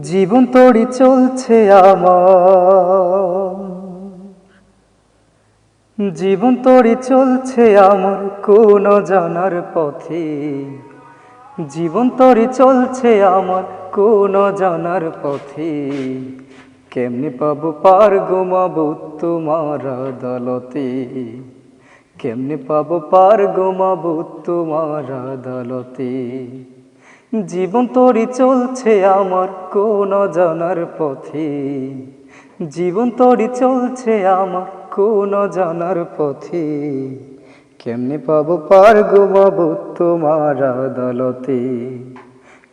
জীবন তড়ি চলছে আমার। জীবন তড়ি চলছে আমার, কোন জানার পথে। জীবন তড়ি চলছে আমার, কোন জানার পথে। কেমনি পাবো পার ঘুমাবো তোমার আদালতে? কেমনে পাবো পার ঘুমাবো তোমার আদালতে? জীবন তরি চলছে আমার কোন জানার পথে। জীবন তরি চলছে আমার কোন জানার পথে। কেমনে পাবো পার ঘুমাবো তোমার আদালতে?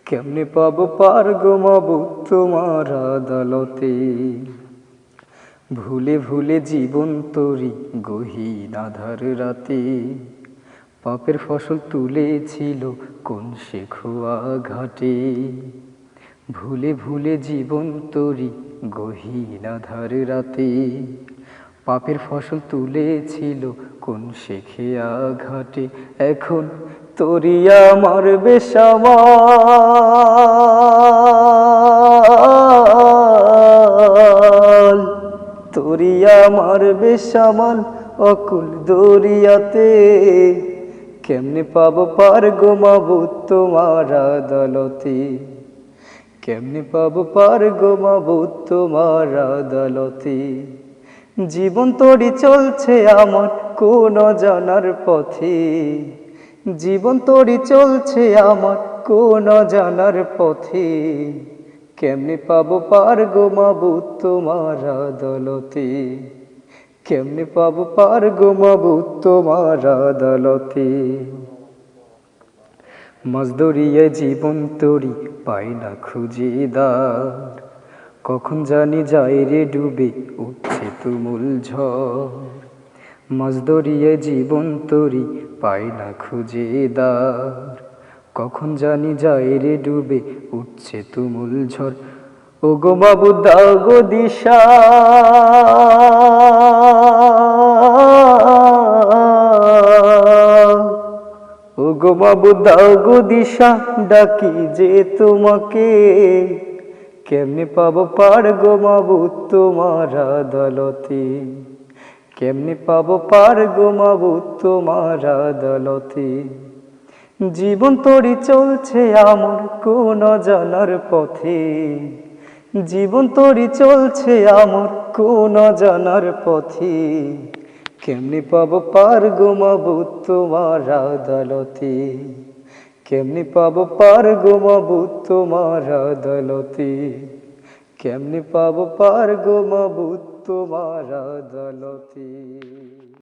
কেমনে পাবো পার ঘুমাবো তোমার আদালতে? ভুলে ভুলে জীবন তরি গহীন আধার রাতে। পাপের ফসল তুলেছিল, কোন শেখোয়া ঘাটে? ভুলে ভুলে জীবন তরি গহীন আধার রাতে। পাপের ফসল তুলেছিল, কোন শেখেয়া ঘাটে? এখন তরি মারবে বেসামাল। তোরি আমার বেসামাল অকুল দরিয়াতে। কেমনে পাবো পার গোমাবো তোমার আদালতে? কেমনে পাবো পার গোমাবো তোমার আদালতে? জীবন তরি চলছে আমার কোন জানার পথে। জীবন তরি চলছে আমার কোন জানার পথে। কেমনে পাবো পার গোমাবো তোমার আদালতে? কেমনে পাবো পার গোমাবো তোমার আদালতে? মজদুরিয়ে জীবন তরি পাই না খুঁজে দার কখন জানি যাই রে ডুবে উঠছে তুমুল ঝড়। মজদুরিয়ে জীবন তরি পাই না খুঁজে দার কখন জানি যাই রে ডুবে উঠছে তুমুল ঝড়। ও গো বাবু দাও গো দিশা। গো বাবু দাও গো দিশা, ডাকি যে তোমাকে। কেমনে পাবো পার গো বাবু তোমার আদালতে? কেমনে পাবো পার গো বাবু তোমার আদালতে? জীবন তরি চলছে আমার কোন জানার পথে। জীবন তরি চলছে আমার কোন জানার পথে। কেমনি পাব পার ঘুমাবো তোমার আদালতে? কেমনি পাব পার ঘুমাবো তোমার আদালতে? কেমনি পাব পার ঘুমাবো তোমার আদালতে?